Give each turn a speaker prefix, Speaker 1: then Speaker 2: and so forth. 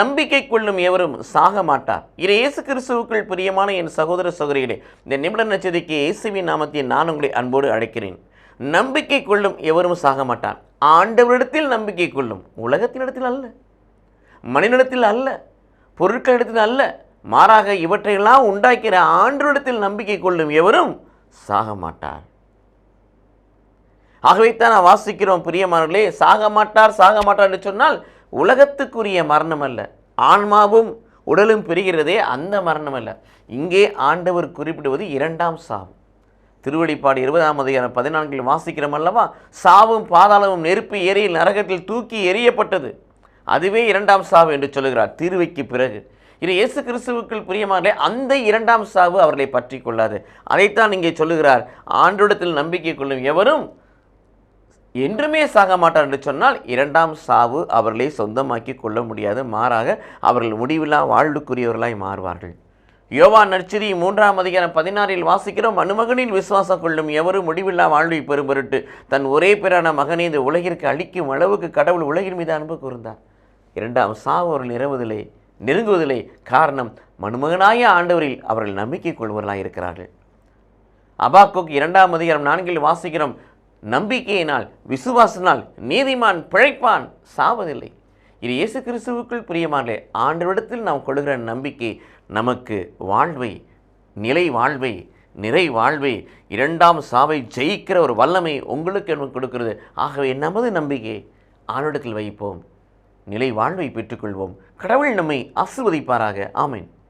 Speaker 1: நம்பிக்கை கொள்ளும் எவரும் சாக மாட்டார். இது இயேசு கிறிஸ்துவுக்குள் பிரியமான என் சகோதர சகோதரிகளே இந்த நிமிட நச்சதிக்கு இயேசுவின் நாமத்தை நான் உங்களை அன்போடு அழைக்கிறேன். நம்பிக்கை கொள்ளும் எவரும் சாக மாட்டார். ஆண்டவரிடத்தில் நம்பிக்கை கொள்ளும் உலகத்தினிடத்தில் அல்ல மனிதனிடத்தில் அல்ல பொருட்களிடத்தில் அல்ல மாறாக இவற்றையெல்லாம் உண்டாக்கிற ஆண்டவரிடத்தில் நம்பிக்கை கொள்ளும் எவரும் சாக மாட்டார். ஆகவே தான் நான் வாசிக்கிறோம் பிரியமானவர்களே சாக மாட்டார் சாக மாட்டார் என்று சொன்னால் உலகத்துக்குரிய மரணம் அல்ல ஆன்மாவும் உடலும் பெறுகிறதே அந்த மரணம் அல்ல இங்கே ஆண்டவர் குறிப்பிடுவது இரண்டாம் சாவு. திருவடிப்பாடு இருபதாம் அதிகாரம் பதினான்கில் வாசிக்கிறோம் அல்லவா? சாவும் பாதாளமும் நெருப்பு எரியில் நரகத்தில் தூக்கி எரியப்பட்டது அதுவே இரண்டாம் சாவு என்று சொல்லுகிறார். தீர்வைக்கு பிறகு. இது இயேசு கிறிஸ்துவுக்குள் பிரியமானே அந்த இரண்டாம் சாவு அவர்களை பற்றி கொள்ளாது. அதைத்தான் இங்கே சொல்லுகிறார். ஆண்டோடத்தில் நம்பிக்கை கொள்ளும் எவரும் என்றுமே சாக மாட்டார் என்று சொன்னால் இரண்டாம் சாவு அவர்களை சொந்தமாக்கி கொள்ள முடியாது. மாறாக அவர்கள் முடிவில்லா வாழ்வுக்குரியவர்களாய் மாறுவார்கள். யோவான் நற்செய்தி மூன்றாம் அதிகாரம் பதினாறில் வாசிக்கிறோம் மனுமகனில் விசுவாசம் கொள்ளும் எவரும் முடிவில்லா வாழ்வை பெறும் பொருட்டு தன் ஒரே பேரான மகனை இந்த உலகிற்கு அளிக்கும் அளவுக்கு கடவுள் உலகின் மீது அன்பு கூர்ந்தார். இரண்டாம் சாவு அவர்கள் நிறவுவதில்லை நெருங்குவதில்லை காரணம் மனுமகனாய ஆண்டவரில் அவர்கள் நம்பிக்கை கொள்வர்களாக இருக்கிறார்கள் அபாக்குக் இரண்டாம் அதிகாரம் நான்கில் வாசிக்கிறோம் நம்பிக்கையினால் விசுவாசனால் நீதிமான் பிழைப்பான் சாவதில்லை. இது இயேசு கிறிஸ்துவுக்குள் பிரியமானே ஆண்டவரிடத்தில் நாம் கொள்கிற நம்பிக்கை நமக்கு வாழ்வை நிலை வாழ்வை நிறை வாழ்வை இரண்டாம் சாவை ஜெயிக்கிற ஒரு வல்லமை உங்களுக்கு எனக்கு கொடுக்கிறது. ஆகவே நமது நம்பிக்கை ஆண்டவரிடத்தில் வைப்போம். நிலை வாழ்வை பெற்றுக்கொள்வோம். கடவுள் நம்மை ஆசிர்வதிப்பாராக. ஆமேன்.